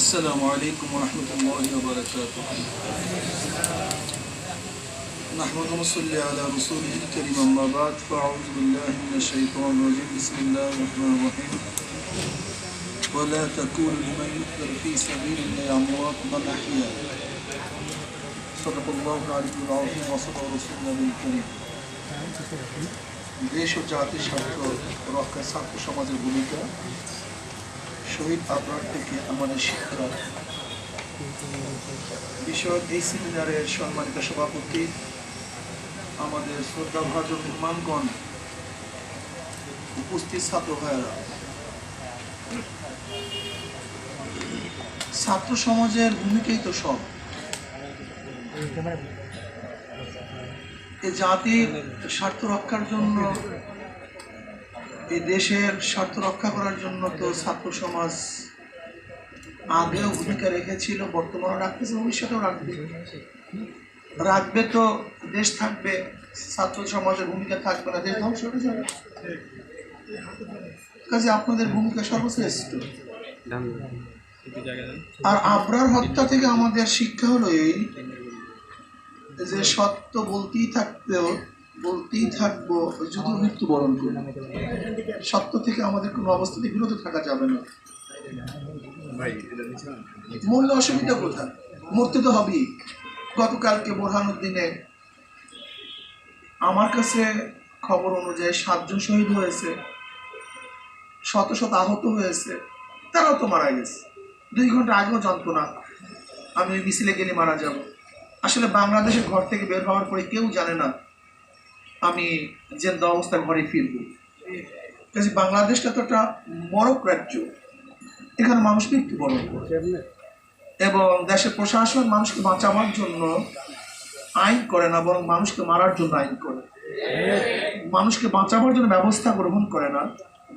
السلام عليكم ورحمة الله وبركاته نحمد ونصلي على رسوله الكريم أما بعد فأعوذ بالله من الشيطان الرجيم بسم الله الرحمن الرحيم ولا تكونوا لمن يقتل في سبيل الله أموات بل أحياء صدق الله العلي العظيم وصدق رسوله الكريم দেশ ও জাতির স্বার্থ রক্ষায় ছাত্র সমাজের ভূমিকা শহীদ আবরার থেকে আমাদের শিক্ষা বিষয়ক এই সেমিনারের সম্মানিত সভাপতি, আমাদের শ্রদ্ধা ভাজন মেহমানগণ উপস্থিত ছাত্র ভাইয়েরা। ছাত্র সমাজের ভূমিকাই তো সব। এই জাতির স্বার্থ রক্ষার জন্য এই দেশের স্বার্থ রক্ষা করার জন্য তো ছাত্র সমাজ আগেও ভূমিকা রেখেছিল বর্তমানে রাখতেছে, ভবিষ্যতেও রাখবে। রাখবে তো, দেশ থাকবে, ছাত্র সমাজের ভূমিকা থাকবে না, দেশ ধ্বংস হয়ে যাবে। কাজে আপনাদের ভূমিকা সর্বশ্রেষ্ঠ। আর আবরার হত্যা থেকে আমাদের শিক্ষা হলো এই যে সত্য বলতেই থাকতেও বলতেই থাকব যদি মৃত্যুবরণ করি সত্য থেকে আমাদের কোনো অবস্থাতে বিরত থাকা যাবে না। মূল্য অসুবিধা কোথায়? মরতে তো হবেই। গতকালকে বোরহানুদ্দিনে আমার কাছে খবর অনুযায়ী সাতজন শহীদ হয়েছে শত শত আহত হয়েছে তারাও তো মারা গেছে। দুই ঘণ্টা আগেও জানতো না আমি ওই মিছিলে গেলে মারা যাব। আসলে বাংলাদেশের ঘর থেকে বের হওয়ার পরে কেউ জানে না আমি জেন্দা অবস্থায় ঘরে ফিরব। কাজে বাংলাদেশটা তো একটা মরক রাজ্য। এখানে মানুষ মৃত্যুবরণ করে। এবং দেশের প্রশাসন মানুষকে বাঁচাবার জন্য আইন করে না, বরং মানুষকে মারার জন্য আইন করে। মানুষকে বাঁচাবার জন্য ব্যবস্থা গ্রহণ করে না,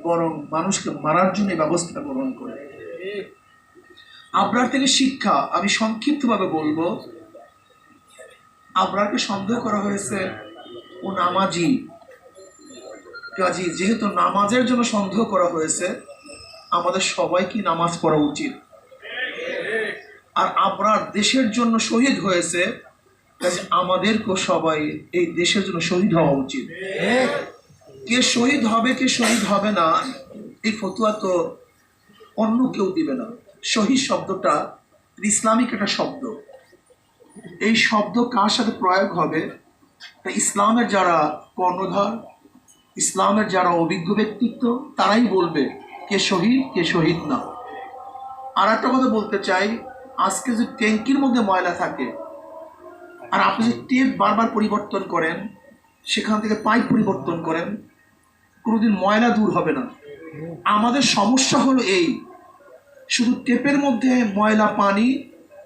বরং মানুষকে মারার জন্য ব্যবস্থা গ্রহণ করে। আপনার থেকে শিক্ষা, আমি সংক্ষিপ্তভাবে বলব। আবরারকে সন্দেহ করা হয়েছে ও নামাজি। কাজী, যেহেতু নামাজের জন্য সন্দেহ করা হয়েছে, আমাদের সবাইকে নামাজ পড়া উচিত। আর আবরার দেশের জন্য শহীদ হয়েছে, কাজে, আমাদেরকেও সবাই এই দেশের জন্য শহীদ হওয়া উচিত। কে শহীদ হবে, কে শহীদ হবে না, এই ফতুয়া তো অন্য কেউ দিবে না। শহীদ শব্দটা ইসলামিক একটা শব্দ। এই শব্দ কার সাথে প্রয়োগ হবে? তা ইসলামের যারা কর্ণধার, ইসলামের যারা অভিজ্ঞ ব্যক্তিত্ব, তারাই বলবে, কে শহীদ কে শহীদ না। আর একটা কথা বলতে চাই, আজকে যে ট্যাঙ্কির মধ্যে ময়লা থাকে, আর আপনি যে টেপ বারবার পরিবর্তন করেন, সেখান থেকে পাইপ পরিবর্তন করেন, কোনোদিন ময়লা দূর হবে না। আমাদের সমস্যা হলো এই, শুধু টেপের মধ্যে ময়লা, পানি,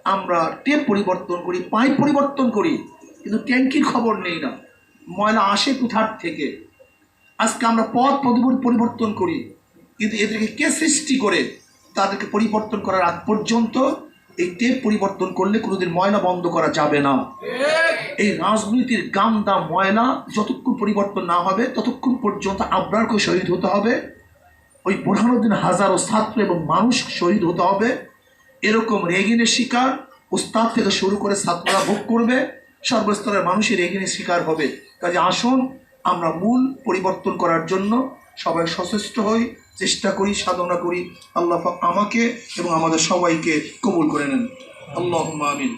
আমরা টেপ পরিবর্তন করি, পাইপ পরিবর্তন করি। কিন্তু ট্যাঙ্কির খবর নেই না। ময়লা আসে কোথার থেকে? আজকে আমরা পথ পরিবর্তন করি। কিন্তু এদেরকে কে সৃষ্টি করে? তাদেরকে পরিবর্তন করার আগ পর্যন্ত এই টেপ পরিবর্তন করলে কোনোদিন ময়লা বন্ধ করা যাবে না। এই রাজনীতির গান্দা ময়লা যতক্ষণ পরিবর্তন না হবে, ততক্ষণ পর্যন্ত আবরারকে শহীদ হতে হবে। ওই বোরহানুদ্দিন হাজারো ছাত্র এবং মানুষ শহীদ হতে হবে। এরকম রেগিনের শিকার উস্তাদ থেকে শুরু করে ছাত্ররা ভোগ করবে। সর্বস্তরের মানুষের এখানে শিকার হবে। কাজে আসুন, আমরা মূল পরিবর্তন করার জন্য সবাই সচেষ্ট হই, চেষ্টা করি, সাধনা করি। আল্লাহ আমাকে এবং আমাদের সবাইকে কবুল করে নেন। আল্লাহ আমিন।